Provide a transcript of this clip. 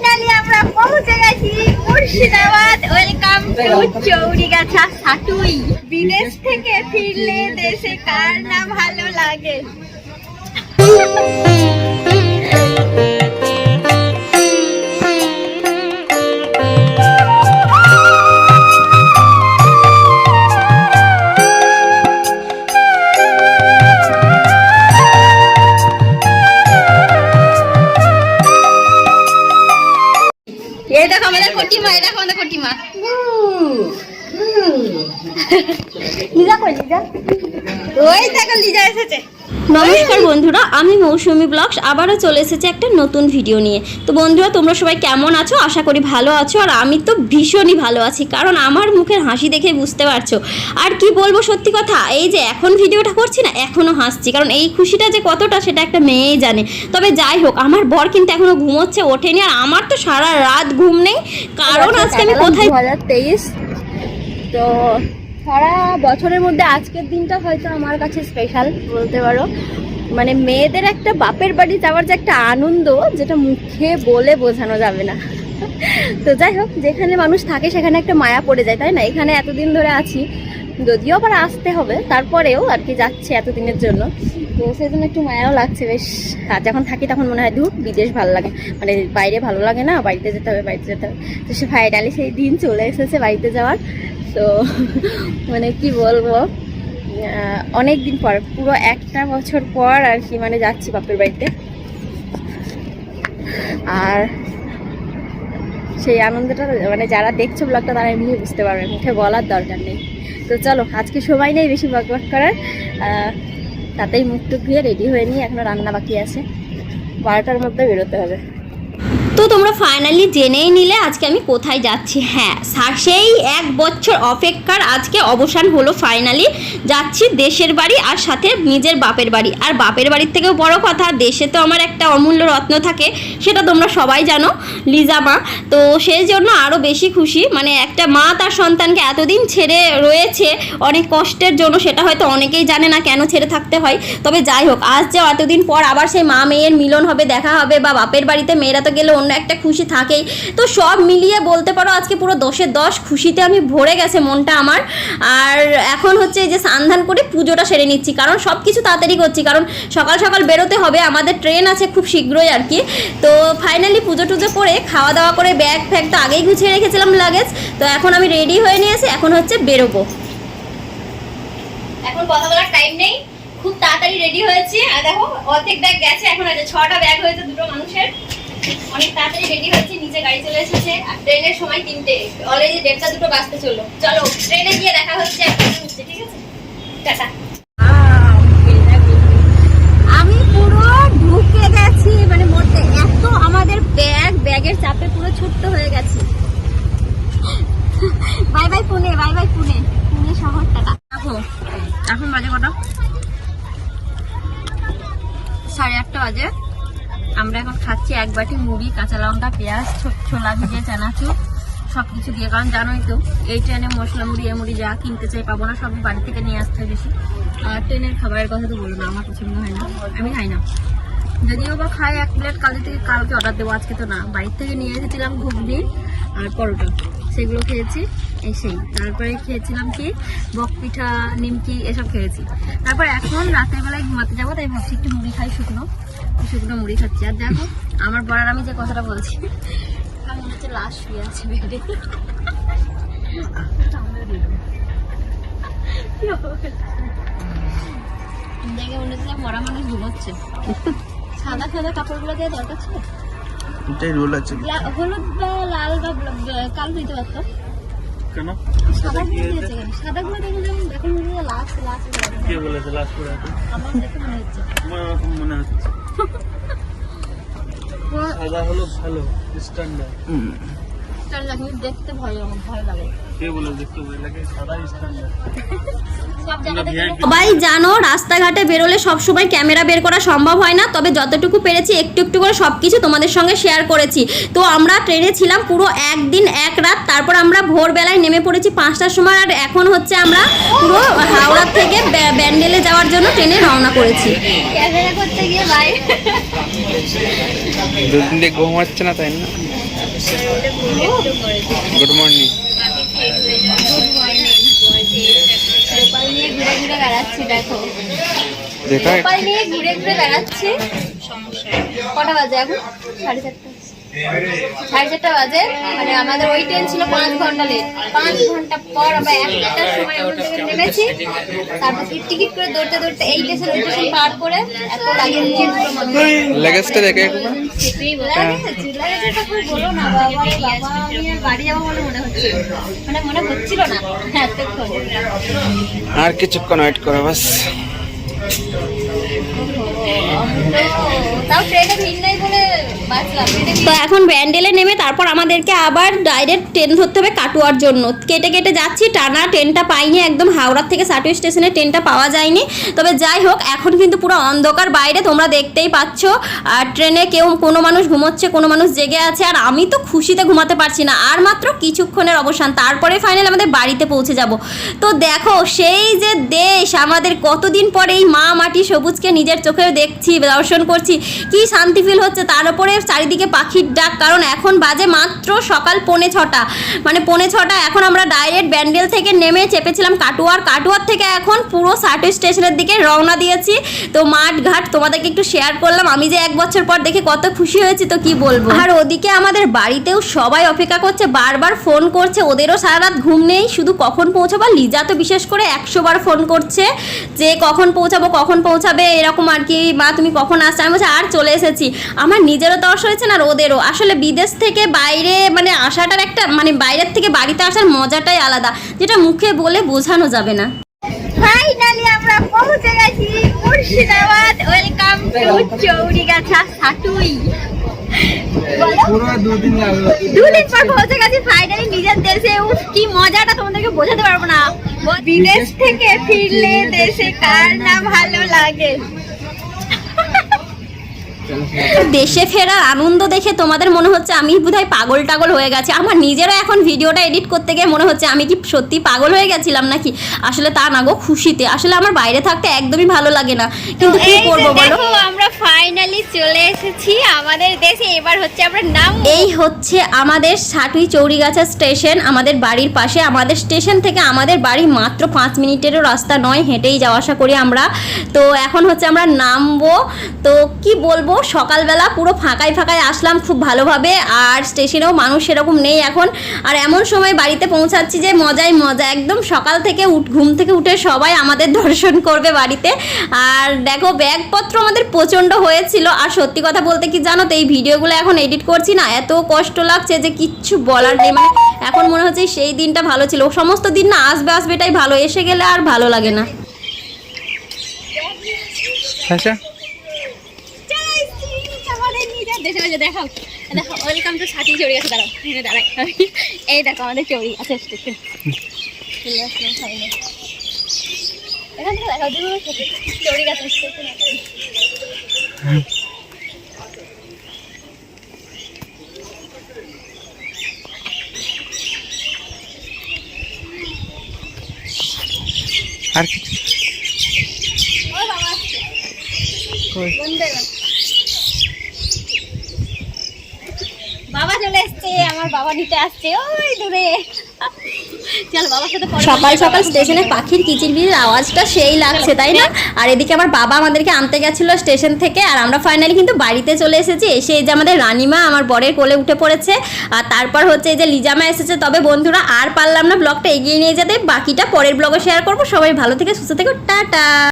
Finally আমরা পৌঁছে গেছি মুর্শিদাবাদ। ওয়েলকাম টু চৌরিগাছা সাটুই বিদেশ থেকে ফিরলে দেশে কার না ভালো লাগে? লিজা কই লিজা? ওই দেখো লিজা এসেছে। নমস্কার বন্ধুরা আমি মৌসুমি ব্লগস। আবারও চলে এসেছি একটা নতুন ভিডিও নিয়ে। তো বন্ধুরা তোমরা সবাই কেমন আছো? আশা করি ভালো আছো। আর আমি তো ভীষণই ভালো আছি কারণ আমার মুখের হাসি দেখে বুঝতে পারছ। আর কি বলব সত্যি কথা এই যে এখন ভিডিওটা করছি না এখনও হাসছি। কারণ এই খুশিটা যে কতটা সেটা একটা মেয়েই জানে। তবে যাই হোক আমার বর কিন্তু এখনও ঘুমোচ্ছে ওঠেনি। আর আমার তো সারা রাত ঘুম নেই। কারণ আজকে আমি কোথায় তো সারা বছরের মধ্যে আজকের দিনটা হয়তো আমার কাছে স্পেশাল বলতে পারো। মানে মেয়েদের একটা বাপের বাড়ি যাওয়ার যে একটা আনন্দ, যেটা মুখে বলে বোঝানো যাবে না। তো যাই হোক, যেখানে মানুষ থাকে সেখানে একটা মায়া পড়ে যায়, তাই না? এখানে এতদিন ধরে আছি যদিও আবার আসতে হবে, তারপরেও আর কি যাচ্ছে এতদিনের জন্য। তো সেই জন্য একটু মায়াও লাগছে, বেশ। আর যখন থাকি তখন মনে হয় দু বিদেশ ভালো লাগে। মানে বাইরে ভালো লাগে না, বাড়িতে যেতে হবে, বাড়িতে যেতে হবে। তো সে ফাইনালি সেই দিন চলে এসেছে বাড়িতে যাওয়ার। তো মানে কি বলব? অনেক দিন পর, পুরো একটা বছর পর আর কি মানে যাচ্ছি বাপের বাড়িতে। আর সেই আনন্দটা মানে যারা দেখছ ব্লগটা তারা এমনি বুঝতে পারবে, মুখে বলার দরকার নেই। তো চলো, আজকে সময় নেই বেশি বক বক করার। তাতেই মুখ টুক ধুয়ে রেডি হয়ে নিয়ে এখনও রান্না বাকি আছে। বারোটার মধ্যে বেরোতে হবে। ফাইনালি জেনেই নিলে আজকে আমি কোথায় যাচ্ছি। হ্যাঁ সেই এক বছর অপেক্ষার আজকে অবসান হলো ফাইনালি যাচ্ছি দেশের বাড়ি আর সাথে নিজের বাপের বাড়ি। আর বাপের বাড়ির থেকেও বড় কথা, দেশে তো আমার একটা অমূল্য রত্ন থাকে, সেটা তোমরা সবাই জানো, লিজা মা। তো সেই জন্য আরও বেশি খুশি মানে একটা মা তার সন্তানকে এতদিন ছেড়ে রয়েছে, অনেক কষ্টের জন্য, সেটা হয়তো অনেকেই জানে না কেন ছেড়ে থাকতে হয়। তবে যাই হোক, আজ যে এতদিন পর আবার সেই মা মেয়ের মিলন হবে, দেখা হবে, বা বাপের বাড়িতে মেয়েরা তো গেলে অন্য একটা খুশি থাকেই। তো সব মিলিয়ে বলতে পারো আজকে পুরো দশে দশ খুশিতে আমি ভরে গেছে মনটা আমার। আর এখন হচ্ছে যে সান্ধান করে পুজোটা সেরে নিচ্ছি, কারণ সব কিছু তাড়াতাড়ি করছি, কারণ সকাল সকাল বেরোতে হবে, আমাদের ট্রেন আছে খুব শীঘ্রই আর কি। তো ফাইনালি পুজো টুজো করে খাওয়া দাওয়া করে ব্যাগ ফ্যাগ তো আগেই গুছিয়ে রেখেছিলাম লাগেজ তো এখন আমি রেডি হয়ে নিয়েছি, এখন হচ্ছে বেরোবো। এখন কথা বলার টাইম নেই, খুব তাড়াতাড়ি রেডি হয়েছি। আর দেখো, অর্ধেক ব্যাগ গেছে, এখন আছে ছটা ব্যাগ হয়েছে দুটো মানুষের। অনেক তাড়াতাড়ি রেডি হয়েছে নিচে গাড়ি চলে এসেছে আর ট্রেনের সময় তিনটে। অলরেডি দেড়টা দুটো বাজতে চলো চলো ট্রেনে গিয়ে দেখা হচ্ছে একটা ঠিক আছে? টাটা। আমি পুরো ঢুকে গেছি মানে মধ্যে এত আমাদের ব্যাগ ব্যাগের চাপে পুরো ছোট্ট হয়ে গেছে। Bye bye Pune bye bye Pune Pune শহরটা দেখো এখন বাজে কটা? সাড়ে আটটা বাজে। আমরা এখন খাচ্ছি এক বাটি মুড়ি, কাঁচা লঙ্কা, পেঁয়াজ ছোলা ভিজে, চানাচুর সব কিছু দিয়ে। কারণ জানোই তো, এই ট্রেনে মশলা মুড়ি, এ মুড়ি যা কিনতে চাই পাবো না সব বাড়ি থেকে নিয়ে আসতে হয় বেশি। আর ট্রেনের খাবারের কথা তো বলো না, আমার পছন্দ হয় না। আমি খাই না। যদিও বা খাই, এক প্লেট কালকে থেকে কালকে অর্ডার দেবো, আজকে তো না। বাড়ির থেকে নিয়ে এসেছিলাম ঘুগনি আর পরোটা। সেগুলো খেয়েছি এই সেই তারপরে খেয়েছিলাম কি? বক পিঠা, নিমকি, এসব খেয়েছি। তারপর এখন রাতের বেলায় ঘুমাতে যাব, তাই ভাবছি একটু মুড়ি খাই শুকনো। শুকনো মুড়ি খাচ্ছি। আর দেখো আমার বড়ার আমি যে কথাটা বলছি আমার মনে হচ্ছে লাশ শুয়ে আছে বেডে। দেখে মনে হচ্ছে মরা মানুষ ঘুমোচ্ছে। সাদা সাদা কাপড়গুলো দিয়ে দরকার ছিল? এটাই রোল আছে। হলুদ বা লাল বা কালো দিতে পারতো। কেন? সাদা দিয়েছে কেন? সাদা গুলো দেখে যেমন এখন মনে হচ্ছে লাশ লাশ কে বলেছে লাস্ট করে আমার দেখে মনে হচ্ছে। মনে হচ্ছে। সাদা হলো ভালো স্ট্যান্ডার্ড স্ট্যান্ডার্ড দেখতে ভালো ভয় লাগে। সবাই জানো রাস্তাঘাটে বেরোলে সব সময় ক্যামেরা বের করা সম্ভব হয় না তবে যতটুকু পেরেছি একটু একটু করে সব কিছু তোমাদের সঙ্গে শেয়ার করেছি। তো আমরা ট্রেনে ছিলাম পুরো একদিন এক রাত তারপর আমরা ভোরবেলায় নেমে পড়েছি পাঁচটার সময় আর এখন হচ্ছে আমরা পুরো হাওড়া থেকে ব্যান্ডেলে যাওয়ার জন্য ট্রেনে রওনা করেছি। ক্যামেরা করতে গিয়ে দুদিন দিয়ে ঘুম হচ্ছে না তাই না? গুড মর্নিং গোপাল নিয়ে ঘুরে ঘুরে বেড়াচ্ছি দেখো। দেখা নিয়ে ঘুরে ঘুরে বেড়াচ্ছি। কটা বাজে এখন? সাড়ে চারটা। সাড়ে চারটা বাজে। মানে আমাদের ওই ট্রেন ছিল পাঁচ ঘণ্টা লেট পাঁচ ঘণ্টা পর আবার একটার সময় ওখান থেকে নেমেছি। তারপর টিকিট করে দৌড়তে দৌড়তে এই স্টেশন ওই স্টেশন পার করে এত লাগে লেগেজটা দেখে বলো। না বাবা বাবা আর বাড়ি যাব বলে মনে মানে মনে হচ্ছিল না এতক্ষণ আর কিছুক্ষণ ওয়েট করো বাস। তাও ট্রেনে ভিড় নাই বলে তো এখন ব্যান্ডেলে নেমে তারপর আমাদেরকে আবার ডাইরেক্ট ট্রেন ধরতে হবে কাটোয়ার জন্য। কেটে কেটে যাচ্ছি, টানা ট্রেনটা পাইনি, একদম হাওড়ার থেকে সাটুই স্টেশনে ট্রেনটা পাওয়া যায়নি। তবে যাই হোক, এখন কিন্তু পুরো অন্ধকার বাইরে, তোমরা দেখতেই পাচ্ছ। আর ট্রেনে কেউ, কোনো মানুষ ঘুমোচ্ছে, কোনো মানুষ জেগে আছে, আর আমি তো খুশিতে ঘুমাতে পারছি না। আর মাত্র কিছুক্ষণের অবসান, তারপরে ফাইনাল আমাদের বাড়িতে পৌঁছে যাব। তো দেখো, সেই যে দেশ, আমাদের কতদিন পরে এই মা মাটি সবুজকে নিজের চোখেও দেখছি, দর্শন করছি। কি শান্তি ফিল হচ্ছে, তার উপরে চারিদিকে পাখির ডাক, কারণ এখন বাজে মাত্র সকাল পৌনে ছটা। মানে পৌনে ছটা, এখন আমরা ডাইরেক্ট ব্যান্ডেল থেকে নেমে চেপেছিলাম কাটুয়ার। কাটুয়ার থেকে এখন পুরো সাটু স্টেশনের দিকে রওনা দিয়েছি। তো মাঠ ঘাট তোমাদেরকে একটু শেয়ার করলাম। আমি যে এক বছর পর দেখে কত খুশি হয়েছি, তো কি বলব? আর ওদিকে আমাদের বাড়িতেও সবাই অপেক্ষা করছে, বারবার ফোন করছে, ওদেরও সারা রাত ঘুম নেই। শুধু কখন পৌঁছাবো? লিজা তো বিশেষ করে একশো বার ফোন করছে যে কখন পৌঁছাবো, কখন পৌঁছাবে, এরকম আর কি, মা, তুমি কখন আসছো? আমি বলছি, আর চলে এসেছি। আমার নিজেরও দর্শ হয়েছে না আর ওদেরও। আসলে বিদেশ থেকে বাইরে মানে আসাটার একটা মানে বাইরের থেকে বাড়িতে আসার মজাটাই আলাদা যেটা মুখে বলে বোঝানো যাবে না। ফাইনালি আমরা পৌঁছে গেছি মুর্শিদাবাদ। ওয়েলকাম টু চৌরিগাছা সাটুই দুদিন দুদিন পর পৌঁছে গেছি ফাইনালি নিজের দেশে। উফ কি মজাটা তোমাদেরকে বোঝাতে পারব না। বিদেশ থেকে ফিরলে দেশে কার না ভালো লাগে? দেশে ফেরার আনন্দ দেখে তোমাদের মনে হচ্ছে আমি বোধহয় পাগল টাগল হয়ে গেছি। আমার নিজেরও এখন ভিডিওটা এডিট করতে গিয়ে মনে হচ্ছে আমি কি সত্যি পাগল হয়ে গেছিলাম নাকি? আসলে তা না গো খুশিতে। আসলে আমার বাইরে থাকতে একদমই ভালো লাগে না। কিন্তু কি করব বলো? ফাইনালি চলে এসেছি আমাদের দেশে। এবার হচ্ছে আমরা নাম এই হচ্ছে আমাদের সাটুই চৌরিগাছা স্টেশন, আমাদের বাড়ির পাশে। আমাদের স্টেশন থেকে আমাদের বাড়ি মাত্র পাঁচ মিনিটেরও রাস্তা নয়, হেঁটেই যাওয়া আসা করি আমরা। তো এখন হচ্ছে আমরা নামবো। তো কি বলব, সকালবেলা পুরো ফাঁকায় ফাঁকায় আসলাম খুব ভালোভাবে, আর স্টেশনেও মানুষ সেরকম নেই এখন। আর এমন সময় বাড়িতে পৌঁছাচ্ছি যে মজাই মজা, একদম সকাল থেকে উঠ, ঘুম থেকে উঠে সবাই আমাদের দর্শন করবে বাড়িতে। আর দেখো, ব্যাগপত্র আমাদের প্রচণ্ড হয়েছিল আর সত্যি কথা বলতে কি জানো তো এই ভিডিওগুলো এখন এডিট করছি না এত কষ্ট লাগছে যে কিচ্ছু বলার নেই মানে এখন মনে হচ্ছে সেই দিনটা ভালো ছিল সমস্ত দিন না আসবে আসবে এটাই ভালো এসে গেলে আর ভালো লাগে না আচ্ছা দেখাও দেখো ওয়েলকাম টু সাথী চড়ি আছে দাঁড়াও এখানে দাঁড়াই এই দেখো আমাদের চড়ি আছে স্টেশন চলে আসলাম সামনে এখান থেকে দেখাও চড়ি গাছ স্টেশন আর বাবা আসছে চলে এসছে আমার বাবা নিতে আসছে ওই দূরে চল বাবার সাথে পরে সকাল সকাল স্টেশনে পাখির কিচির বিচির আওয়াজটা সেই লাগছে তাই না? আর এদিকে আমার বাবা আমাদেরকে আনতে গেছিল স্টেশন থেকে আর আমরা ফাইনালি কিন্তু বাড়িতে চলে এসেছি। এসে এই যে আমাদের রানিমা আমার বরের কোলে উঠে পড়েছে আর তারপর হচ্ছে এই যে লিজামা এসেছে। তবে বন্ধুরা আর পারলাম না ব্লগটা এগিয়ে নিয়ে যেতে। বাকিটা পরের ব্লগে শেয়ার করব। সবাই ভালো থেকে সুস্থ থেকে। টাটা!